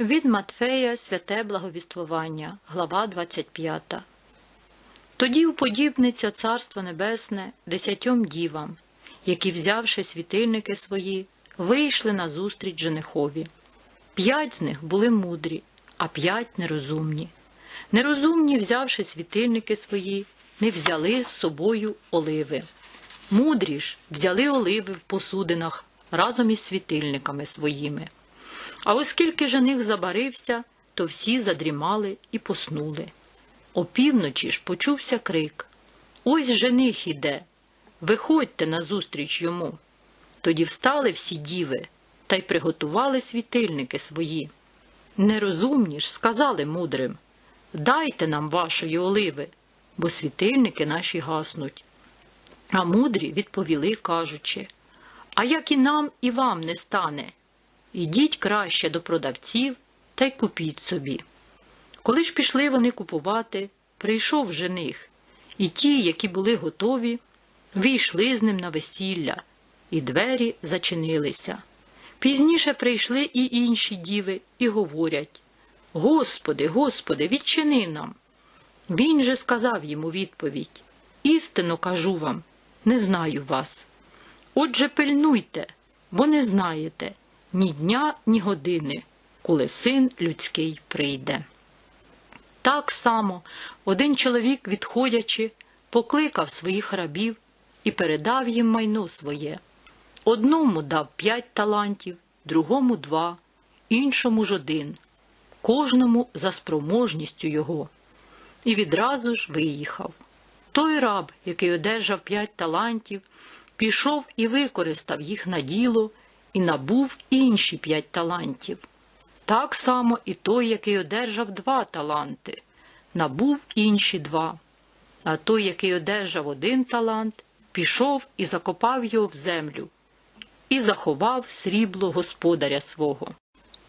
Від Матфея Святе Благовіствування, глава 25. Тоді уподібниться Царство Небесне десятьом дівам, які, взявши світильники свої, вийшли на зустріч женихові. П'ять з них були мудрі, а п'ять нерозумні. Нерозумні, взявши світильники свої, не взяли з собою оливи. Мудрі ж взяли оливи в посудинах разом із світильниками своїми. А оскільки жених забарився, то всі задрімали і поснули. Опівночі ж почувся крик Ось жених іде. Виходьте назустріч йому. Тоді встали всі діви та й приготували світильники свої. Нерозумні ж сказали мудрим Дайте нам вашої оливи, бо світильники наші гаснуть. А мудрі відповіли, кажучи А як і нам, і вам не стане. Ідіть краще до продавців та й купіть собі. Коли ж пішли вони купувати, прийшов жених, і ті, які були готові, війшли з ним на весілля, і двері зачинилися. Пізніше прийшли і інші діви і говорять Господи, Господи, відчини нам. Він же сказав йому відповідь Істинно кажу вам, не знаю вас. Отже, пильнуйте, бо не знаєте ні дня, ні години, коли син людський прийде. Так само один чоловік, відходячи, покликав своїх рабів і передав їм майно своє. Одному дав п'ять талантів, другому два, іншому ж один, кожному за спроможністю його. І відразу ж виїхав. Той раб, який одержав п'ять талантів, пішов і використав їх на діло і набув інші п'ять талантів. Так само і той, який одержав два таланти, набув інші два. А той, який одержав один талант, пішов і закопав його в землю, і заховав срібло господаря свого.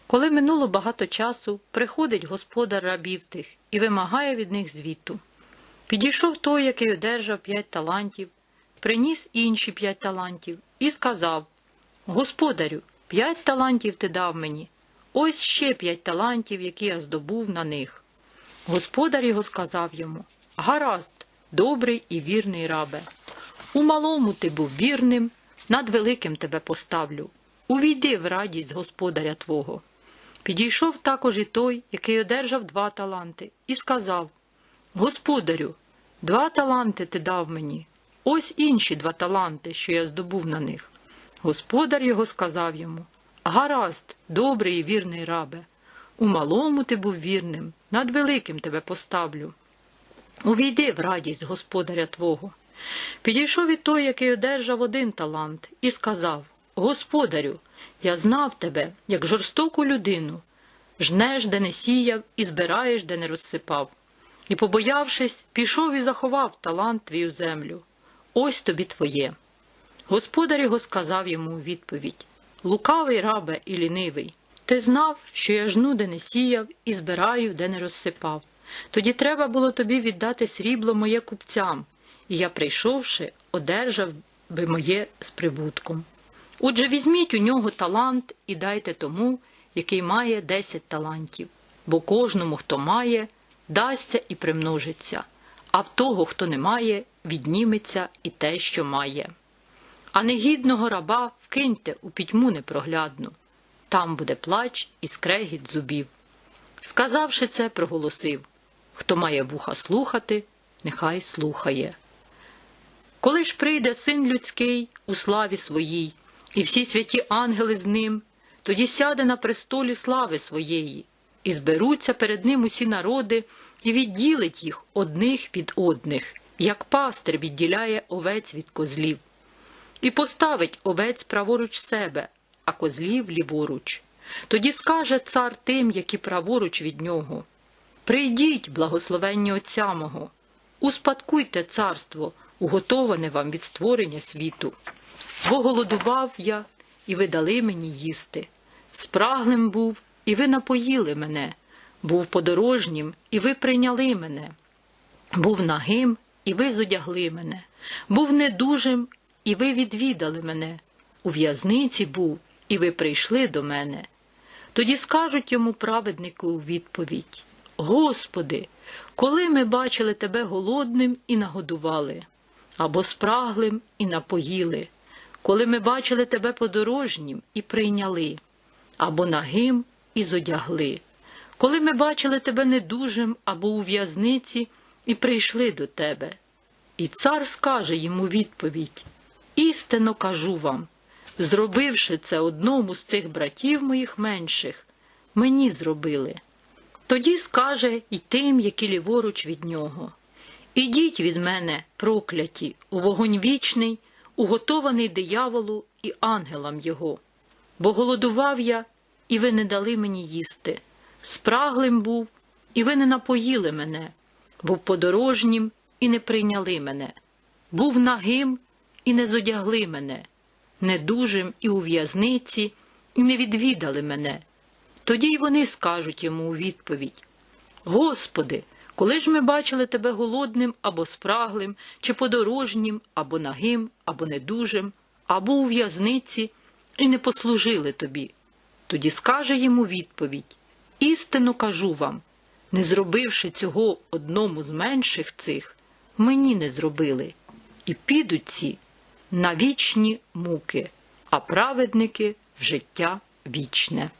Коли минуло багато часу, приходить господар рабів тих і вимагає від них звіту. Підійшов той, який одержав п'ять талантів, приніс інші п'ять талантів і сказав Господарю, п'ять талантів ти дав мені, ось ще п'ять талантів, які я здобув на них. Господар його сказав йому Гаразд, добрий і вірний рабе. У малому ти був вірним, над великим тебе поставлю. Увійди в радість господаря твого. Підійшов також і той, який одержав два таланти, і сказав Господарю, два таланти ти дав мені, ось інші два таланти, що я здобув на них. Господар його сказав йому Гаразд, добрий і вірний рабе, у малому ти був вірним, над великим тебе поставлю. Увійди в радість господаря твого. Підійшов і той, який одержав один талант, і сказав Господарю, я знав тебе, як жорстоку людину, жнеш, де не сіяв, і збираєш, де не розсипав. І, побоявшись, пішов і заховав талант твій у землю. Ось тобі твоє. Господар його сказав йому у відповідь Лукавий рабе і лінивий. Ти знав, що я жну, де не сіяв, і збираю, де не розсипав. Тоді треба було тобі віддати срібло моє купцям, і я, прийшовши, одержав би моє з прибутком. Отже, візьміть у нього талант і дайте тому, який має десять талантів, бо кожному, хто має, дасться і примножиться, а в того, хто не має, відніметься і те, що має. А негідного раба вкиньте у пітьму непроглядну, там буде плач і скрегіт зубів. Сказавши це, проголосив хто має вуха слухати, нехай слухає. Коли ж прийде син людський у славі своїй, і всі святі ангели з ним, тоді сяде на престолі слави своєї, і зберуться перед ним усі народи, і відділить їх одних від одних, як пастир відділяє овець від козлів, і поставить овець праворуч себе, а козлів ліворуч. Тоді скаже цар тим, які праворуч від нього. Прийдіть, благословенні Отця мого, успадкуйте царство, уготоване вам від створення світу. Бо голодував я, і ви дали мені їсти. Спраглим був, і ви напоїли мене, був подорожнім, і ви прийняли мене, був нагим, і ви зодягли мене, був недужим, і ви відвідали мене. У в'язниці був, і ви прийшли до мене. Тоді скажуть йому праведники у відповідь: Господи, коли ми бачили тебе голодним і нагодували, або спраглим і напоїли, коли ми бачили тебе подорожнім і прийняли, або нагим і зодягли, коли ми бачили тебе недужим або у в'язниці і прийшли до тебе. І цар скаже йому відповідь: Істинно кажу вам, зробивши це одному з цих братів моїх менших, мені зробили. Тоді скаже й тим, які ліворуч від нього. Ідіть від мене, прокляті, у вогонь вічний, уготований дияволу і ангелам його. Бо голодував я, і ви не дали мені їсти, спраглим був, і ви не напоїли мене, був подорожнім і не прийняли мене, був нагим і не зодягли мене, недужим і у в'язниці, і не відвідали мене. Тоді й вони скажуть йому у відповідь: Господи, коли ж ми бачили тебе голодним або спраглим, чи подорожнім, або нагим, або недужим, або у в'язниці, і не послужили тобі. Тоді скаже йому відповідь: Істинно кажу вам, не зробивши цього одному з менших цих, мені не зробили, і підуть ці на вічні муки, а праведники в життя вічне.